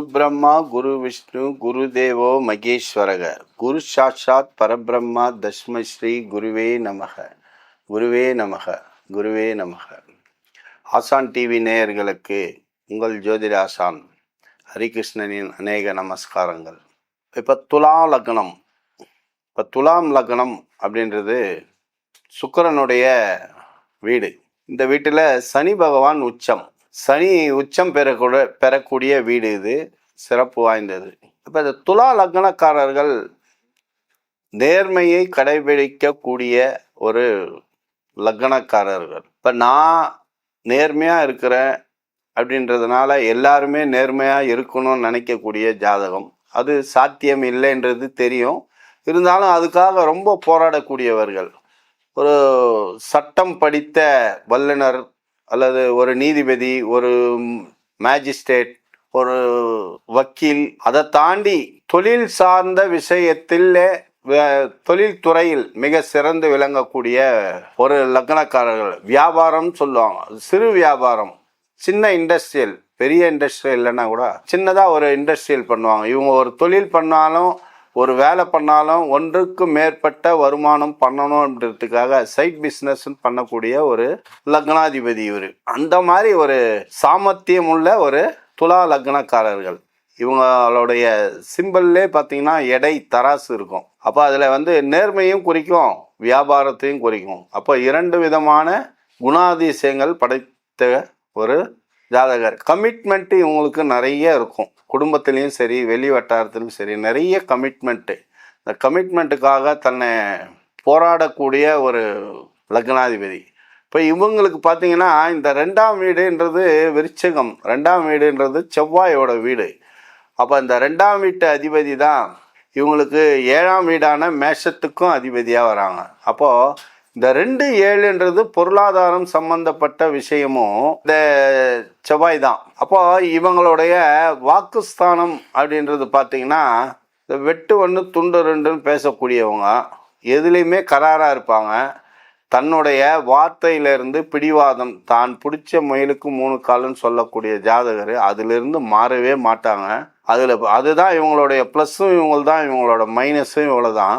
குரு பிரம்மா குரு விஷ்ணு குரு தேவோ மகேஸ்வரக. குரு சாட்சாத் பரபிரம்மா தஸ்மை ஸ்ரீ குருவே நமக. குருவே நமக. குருவே நமக. ஆசான் டிவி நேயர்களுக்கு உங்கள் ஜோதிட ஆசான் ஹரிகிருஷ்ணனின் அநேக நமஸ்காரங்கள். இப்போ துலா லக்னம். இப்போ துலாம் லக்னம் அப்படின்றது சுக்கரனுடைய வீடு. இந்த வீட்டில் சனி பகவான் உச்சம். சனி உச்சம் பெறக்கூட பெறக்கூடிய வீடு இது. சிறப்பு வாய்ந்தது. இப்போ இந்த துலா லக்னக்காரர்கள் நேர்மையை கடைபிடிக்கக்கூடிய ஒரு லக்னக்காரர்கள். இப்போ நான் நேர்மையாக இருக்கிறேன் அப்படின்றதுனால எல்லாருமே நேர்மையாக இருக்கணும்னு நினைக்கக்கூடிய ஜாதகம். அது சாத்தியம் இல்லைன்றது தெரியும். இருந்தாலும் அதுக்காக ரொம்ப போராடக்கூடியவர்கள். ஒரு சட்டம் படித்த வல்லுனர் அல்லது ஒரு நீதிபதி ஒரு மேஜிஸ்ட்ரேட் ஒரு வக்கீல் அதை தாண்டி தொழில் சார்ந்த விஷயத்தில் தொழில்துறையில் மிக சிறந்து விளங்கக்கூடிய ஒரு லக்னக்காரர்கள். வியாபாரம் சொல்லுவாங்க. சிறு வியாபாரம். சின்ன இண்டஸ்ட்ரியல் பெரிய இண்டஸ்ட்ரியல் இல்லைன்னா கூட சின்னதாக ஒரு இண்டஸ்ட்ரியல் பண்ணுவாங்க. இவங்க ஒரு தொழில் பண்ணாலும் ஒரு வேலை பண்ணாலும் ஒன்றுக்கு மேற்பட்ட வருமானம் பண்ணணும்ன்றதுக்காக சைட் பிஸ்னஸ் பண்ணக்கூடிய ஒரு லக்னாதிபதி இவர். அந்த மாதிரி ஒரு சாமர்த்தியம் உள்ள ஒரு துலா லக்னக்காரர்கள். இவங்களுடைய சிம்பிள்லே பார்த்தீங்கன்னா எடை தராசு இருக்கும். அப்போ அதில் வந்து நேர்மையும் குறிக்கும் வியாபாரத்தையும் குறிக்கும். அப்போ இரண்டு விதமான குணாதிசயங்கள் படைத்த ஒரு ஜாதகர் கமிட்மெண்ட்டு இவங்களுக்கு நிறைய இருக்கும். குடும்பத்துலேயும் சரி வெளி வட்டாரத்திலும் சரி நிறைய கமிட்மெண்ட்டு இந்த கமிட்மெண்ட்டுக்காக தன்னை போராடக்கூடிய ஒரு லக்னாதிபதி. இப்போ இவங்களுக்கு பார்த்தீங்கன்னா இந்த ரெண்டாம் வீடுன்றது விருச்சகம். ரெண்டாம் வீடுன்றது செவ்வாயோட வீடு. அப்போ இந்த ரெண்டாம் வீட்டு அதிபதி தான் இவங்களுக்கு ஏழாம் வீடான மேஷத்துக்கும் அதிபதியாக வராங்க. அப்போது இந்த ரெண்டு ஏழுன்றது பொருளாதாரம் சம்பந்தப்பட்ட விஷயமும் இந்த செவ்வாய் தான் அப்போ இவங்களுடைய வாக்குஸ்தானம் அப்படின்றது பார்த்தீங்கன்னா இந்த வெட்டு ஒன்று துண்டு ரெண்டுன்னு பேசக்கூடியவங்க எதுலேயுமே கராராக இருப்பாங்க. தன்னுடைய வார்த்தையிலிருந்து பிடிவாதம் தான் பிடிச்ச முயலுக்கு மூணு காலுன்னு சொல்லக்கூடிய ஜாதகர் அதிலிருந்து மாறவே மாட்டாங்க. அதில் அதுதான் இவங்களுடைய ப்ளஸ்ஸும் இவங்க தான் இவங்களோட மைனஸும் இவ்வளோ தான்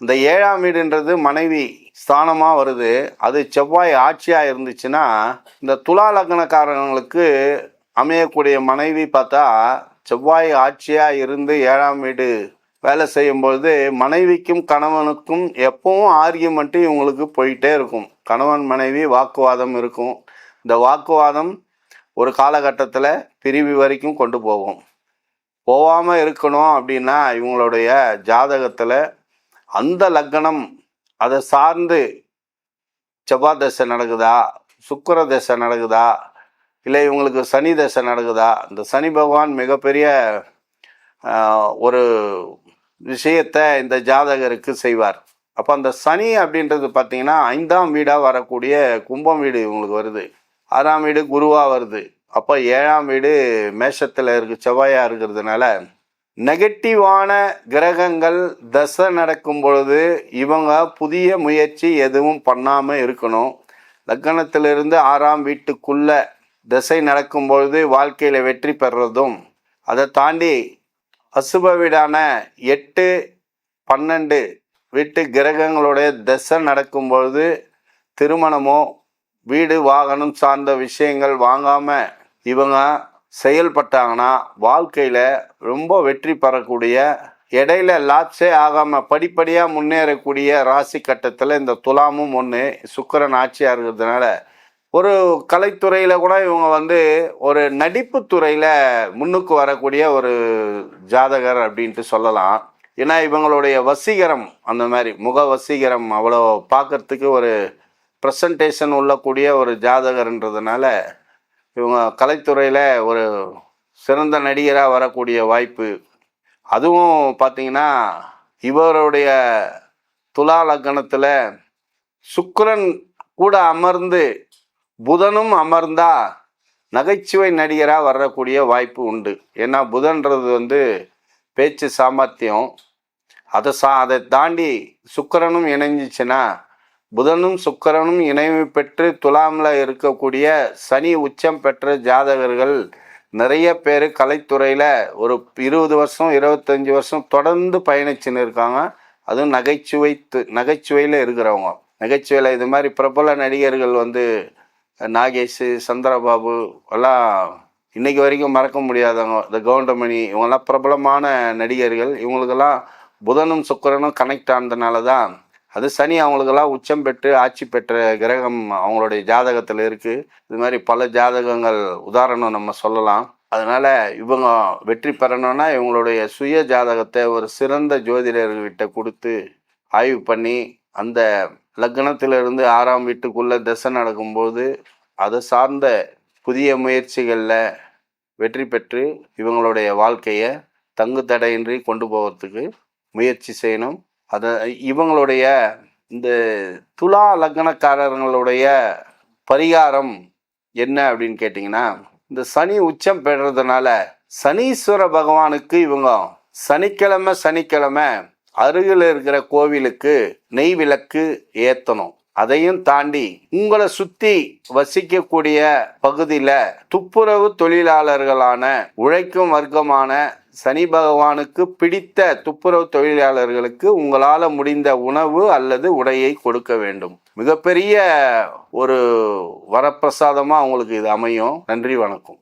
இந்த ஏழாம் வீடுன்றது மனைவி ஸ்தானமாக வருது. அது செவ்வாய் ஆட்சியாக இருந்துச்சுன்னா இந்த துலா லக்னக்காரங்களுக்கு அமையக்கூடிய மனைவி பார்த்தா செவ்வாய் ஆட்சியாக இருந்து ஏழாம் வீடு வேலை செய்யும்பொழுது மனைவிக்கும் கணவனுக்கும் எப்பவும் ஆர்கியூமெண்ட்டு இவங்களுக்கு போயிட்டே இருக்கும். கணவன் மனைவி வாக்குவாதம் இருக்கும். இந்த வாக்குவாதம் ஒரு காலகட்டத்தில் பிரிவு வரைக்கும் கொண்டு போகும். போகாமல் இருக்கணும் அப்படின்னா இவங்களுடைய ஜாதகத்தில் அந்த லக்னம் அதை சார்ந்து செவ்வாய் தசை நடக்குதா? சுக்கர தசை நடக்குதா? இல்லை இவங்களுக்கு சனி தசை நடக்குதா? இந்த சனி பகவான் மிகப்பெரிய ஒரு விஷயத்தை இந்த ஜாதகருக்கு செய்வார். அப்போ அந்த சனி அப்படின்றது பார்த்தீங்கன்னா ஐந்தாம் வீடாக வரக்கூடிய கும்பம் வீடு இவங்களுக்கு வருது. ஆறாம் வீடு குருவாக வருது. அப்போ ஏழாம் வீடு மேஷத்தில் இருக்கு செவ்வாயாக இருக்கிறதுனால நெகட்டிவான கிரகங்கள் தசை நடக்கும் பொழுது இவங்க புதிய முயற்சி எதுவும் பண்ணாமல் இருக்கணும். லக்கணத்திலிருந்து ஆறாம் வீட்டுக்குள்ள திசை நடக்கும் பொழுது வாழ்க்கையில் வெற்றி பெறுறதும் அதை தாண்டி அசுப வீடான எட்டு பன்னெண்டு வீட்டு கிரகங்களுடைய திசை நடக்கும் பொழுது திருமணமோ வீடு வாகனம் சார்ந்த விஷயங்கள் வாங்காமல் இவங்க செயல்பட்டாங்கன்னா வாழ்க்கையில் ரொம்ப வெற்றி பெறக்கூடிய இடையில லாப்ஸே ஆகாமல் படிப்படியாக முன்னேறக்கூடிய ராசி கட்டத்தில் இந்த துலாமும் ஒன்று சுக்கரன் ஆட்சியாக இருக்கிறதுனால ஒரு கலைத்துறையில் கூட இவங்க வந்து ஒரு நடிப்பு துறையில் முன்னுக்கு வரக்கூடிய ஒரு ஜாதகர் அப்படின்ட்டு சொல்லலாம். ஏன்னா இவங்களுடைய வசீகரம் அந்த மாதிரி முக வசீகரம் அவ்வளோ பார்க்கறதுக்கு ஒரு ப்ரெசன்டேஷன் உள்ளக்கூடிய ஒரு ஜாதகர்ன்றதுனால இவங்க கலைத்துறையில் ஒரு சிறந்த நடிகராக வரக்கூடிய வாய்ப்பு. அதுவும் பார்த்தீங்கன்னா இவருடைய துலா லக்னத்தில் சுக்கரன் கூட அமர்ந்து புதனும் அமர்ந்தால் நகைச்சுவை நடிகராக வரக்கூடிய வாய்ப்பு உண்டு. ஏன்னா புதன்றது வந்து பேச்சு சாமர்த்தியம். அதை சா அதை தாண்டி சுக்கிரனும் இணைஞ்சிச்சுன்னா புதனும் சுக்கரனும் இணைவு பெற்று துலாமில் இருக்கக்கூடிய சனி உச்சம் பெற்ற ஜாதகர்கள் நிறைய பேர் கலைத்துறையில் ஒரு இருபது வருஷம் இருபத்தஞ்சி வருஷம் தொடர்ந்து பயணிச்சுன்னு இருக்காங்க. அதுவும் நகைச்சுவை து- நகைச்சுவையில் இருக்கிறவங்க. நகைச்சுவையில் இது மாதிரி பிரபல நடிகர்கள் வந்து நாகேஷ் சந்திரபாபு எல்லாம் இன்னைக்கு வரைக்கும் மறக்க முடியாதவங்க. இந்த கவுண்டமணி இவங்கெல்லாம் பிரபலமான நடிகர்கள். இவங்களுக்கெல்லாம் புதனும் சுக்கரனும் கனெக்ட் ஆனதுனால தான் அது சனி அவங்களுக்கெல்லாம் உச்சம் பெற்று ஆட்சி பெற்ற கிரகம் அவங்களுடைய ஜாதகத்தில் இருக்குது இது மாதிரி பல ஜாதகங்கள் உதாரணம் நம்ம சொல்லலாம். அதனால் இவங்க வெற்றி பெறணும்னா இவங்களுடைய சுய ஜாதகத்தை ஒரு சிறந்த ஜோதிடர்கிட்ட கொடுத்து ஆய்வு பண்ணி அந்த லக்னத்திலிருந்து ஆறாம் வீட்டுக்குள்ளே திசை நடக்கும்போது அதை சார்ந்த புதிய முயற்சிகளில் வெற்றி பெற்று இவங்களுடைய வாழ்க்கையை தங்கு தடையின்றி கொண்டு போகிறதுக்கு முயற்சி செய்யணும். அதை இவங்களுடைய இந்த துலா லக்னக்காரர்களுடைய பரிகாரம் என்ன அப்படின்னு கேட்டிங்கன்னா இந்த சனி உச்சம் பெறதுனால சனீஸ்வர பகவானுக்கு இவங்க சனிக்கிழமை சனிக்கிழமை அருகில் இருக்கிற கோவிலுக்கு நெய் விளக்கு ஏற்றணும் அதையும் தாண்டி உங்களை சுத்தி வசிக்கக்கூடிய பகுதியில துப்புரவு தொழிலாளர்களான உழைக்கும் வர்க்கமான சனி பகவானுக்கு பிடித்த துப்புரவு தொழிலாளர்களுக்கு உங்களால் முடிந்த உணவு அல்லது உடையை கொடுக்க வேண்டும். மிகப்பெரிய ஒரு வரப்பிரசாதமாக உங்களுக்கு இது அமையும். நன்றி வணக்கம்.